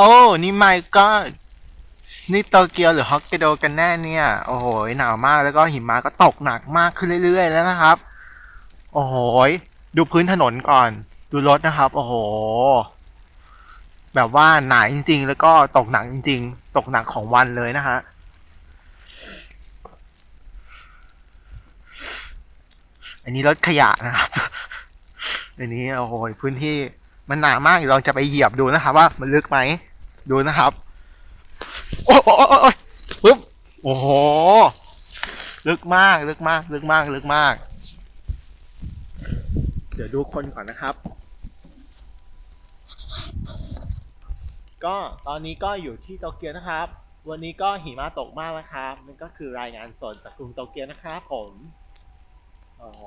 โอ้ นี่ไม่ก็ นี่โตเกียวหรือฮอกไกโดกันแน่เนี่ย โอ้โห หนาวมากแล้วก็หิมะก็ตกหนักมากขึ้นเรื่อยๆแล้วนะครับ โอ้โห ดูพื้นถนนก่อน ดูรถนะครับ โอ้โห แบบว่าหนาจริง ๆ แล้วก็ตกหนักจริง ๆ ตกหนักของวันเลยนะฮะอันนี้รถขยะนะครับอันนี้โอ้โหพื้นที่มันหนามากเราจะไปเหยียบดูนะครับว่ามันลึกไหม ดูนะครับ โอ้โอ้โอ้ปึ๊บโอ้โห ลึกมาก ลึกมาก ลึกมาก ลึกมาก เดี๋ยวดูคนก่อนนะครับ ก็ตอนนี้ก็อยู่ที่โตเกียวนะครับ วันนี้ก็หิมะตกมากนะครับนั่นก็คือรายงานสดจากกรุงโตเกียวนะครับผมโอ้โห